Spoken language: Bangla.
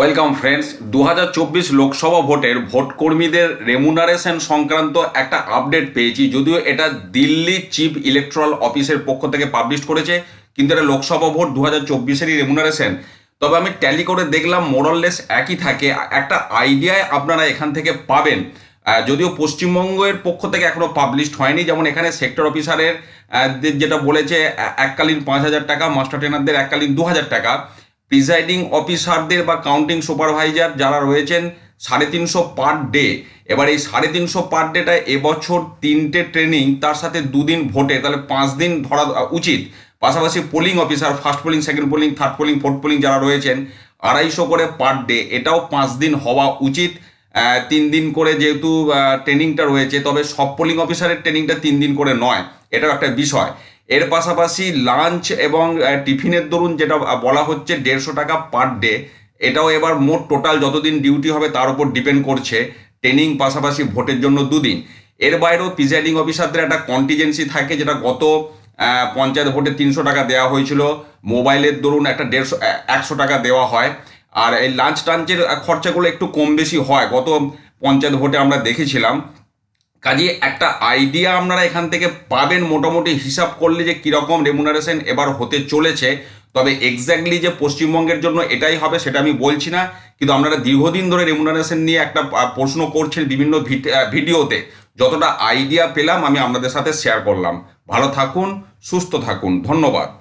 ওয়েলকাম ফ্রেন্ডস দু হাজার চব্বিশ লোকসভা ভোটের ভোটকর্মীদের রেমুনারেশন সংক্রান্ত একটা আপডেট পেয়েছি। যদিও এটা দিল্লি চিফ ইলেকট্রাল অফিসের পক্ষ থেকে পাবলিশ করেছে, কিন্তু এটা লোকসভা ভোট দু হাজার চব্বিশেরই রেমুনারেশন তবে আমি ট্যালি করে দেখলাম মোরাললেস একই থাকে। একটা আইডিয়ায় আপনারা এখান থেকে পাবেন। যদিও পশ্চিমবঙ্গের পক্ষ থেকে এখনও পাবলিশড হয়নি। যেমন এখানে সেক্টর অফিসারের যেটা বলেছে এককালীন পাঁচ হাজার টাকা মাস্টার ট্রেনারদের এককালীন দু হাজার টাকা। প্রিসাইডিং অফিসারদের বা কাউন্টিং সুপারভাইজার যারা রয়েছেন, সাড়ে তিনশো পার ডে এবার এই সাড়ে তিনশো পার ডেটা এবছর তিনটে ট্রেনিং তার সাথে দুদিন ভোটে তাহলে পাঁচ দিন ধরা উচিত। পাশাপাশি polling officer first polling second polling third polling fourth polling যারা রয়েছেন, আড়াইশো করে পার ডে এটাও পাঁচ দিন হওয়া উচিত। তিন দিন করে যেহেতু ট্রেনিংটা রয়েছে, তবে সব পোলিং অফিসারের ট্রেনিংটা তিন দিন করে নয়। এটাও একটা বিষয়। এর পাশাপাশি লাঞ্চ এবং টিফিনের দরুন যেটা বলা হচ্ছে দেড়শো টাকা পার ডে এটাও এবার মোট টোটাল যতদিন ডিউটি হবে তার উপর ডিপেন্ড করছে ট্রেনিং পাশাপাশি ভোটের জন্য দুদিন। এর বাইরেও প্রিজাইডিং অফিসারদের একটা কন্টিজেন্সি থাকে যেটা গত পঞ্চায়েত ভোটে তিনশো টাকা দেওয়া হয়েছিল, মোবাইলের দরুন একটা দেড়শো একশো টাকা দেওয়া হয়। আর এই লাঞ্চ টাঞ্চের খরচাগুলো একটু কম বেশি হয়, গত পঞ্চায়েত ভোটে আমরা দেখেছিলাম। কাজে একটা আইডিয়া আপনারা এখান থেকে পাবেন। মোটামুটি হিসাব করলে যে কীরকম রেমুনারেশন এবার হতে চলেছে, তবে এক্স্যাক্টলি যে পশ্চিমবঙ্গের জন্য এটাই হবে সেটা আমি বলছি না। কিন্তু আপনারা দীর্ঘদিন ধরে রেমুনারেশন নিয়ে একটা প্রশ্ন করছেন বিভিন্ন ভিড- ভিডিওতে। যতটা আইডিয়া পেলাম আমি আপনাদের সাথে শেয়ার করলাম। ভালো থাকুন, সুস্থ থাকুন। ধন্যবাদ।